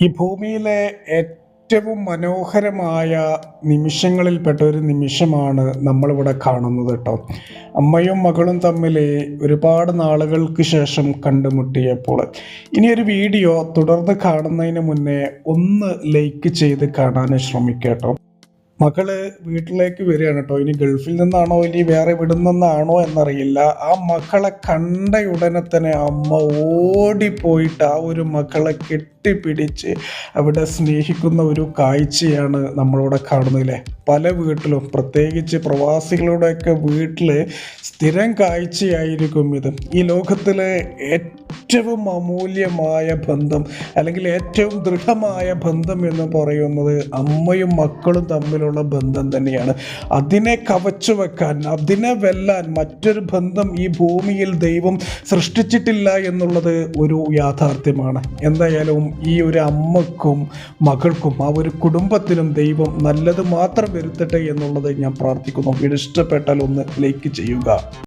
ഈ ഭൂമിയിലെ ഏറ്റവും മനോഹരമായ നിമിഷങ്ങളിൽപ്പെട്ട ഒരു നിമിഷമാണ് നമ്മളിവിടെ കാണുന്നത് കേട്ടോ അമ്മയും മകളും തമ്മിൽ ഒരുപാട് നാളുകൾക്ക് ശേഷം കണ്ടുമുട്ടിയപ്പോൾ. ഇനി ഒരു വീഡിയോ തുടർന്ന് കാണുന്നതിന് മുന്നേ ഒന്ന് ലൈക്ക് ചെയ്ത് കാണാൻ ശ്രമിക്കുക കേട്ടോ മകൾ വീട്ടിലേക്ക് വരികയാണ് കേട്ടോ ഇനി ഗൾഫിൽ നിന്നാണോ ഇനി വേറെ വിടുന്നെന്നാണോ എന്നറിയില്ല. ആ മക്കളെ കണ്ട ഉടനെ തന്നെ അമ്മ ഓടിപ്പോയിട്ട് ആ ഒരു മക്കളെ കെട്ടിപ്പിടിച്ച് അവിടെ സ്നേഹിക്കുന്ന ഒരു കാഴ്ചയാണ് നമ്മളിവിടെ കാണുന്നത് പല വീട്ടിലും പ്രത്യേകിച്ച് പ്രവാസികളുടെയൊക്കെ വീട്ടിൽ സ്ഥിരം കാഴ്ചയായിരിക്കും ഇത്. ഈ ലോകത്തിലെ ഏറ്റവും അമൂല്യമായ ബന്ധം അല്ലെങ്കിൽ ഏറ്റവും ദൃഢമായ ബന്ധം എന്ന് പറയുന്നത് അമ്മയും മക്കളും തമ്മിലുള്ള ബന്ധം തന്നെയാണ്. അതിനെ കവച്ചു വെക്കാൻ അതിനെ വെല്ലാൻ മറ്റൊരു ബന്ധം ഈ ഭൂമിയിൽ ദൈവം സൃഷ്ടിച്ചിട്ടില്ല എന്നുള്ളത് ഒരു യാഥാർത്ഥ്യമാണ്. എന്തായാലും ഈ ഒരു അമ്മക്കും മകൾക്കും ആ ഒരു കുടുംബത്തിനും ദൈവം നല്ലത് മാത്രം വരുത്തട്ടെ എന്നുള്ളത് ഞാൻ പ്രാർത്ഥിക്കുന്നു. ഇഷ്ടപ്പെട്ടാൽ ഒന്ന് ലൈക്ക് ചെയ്യുക.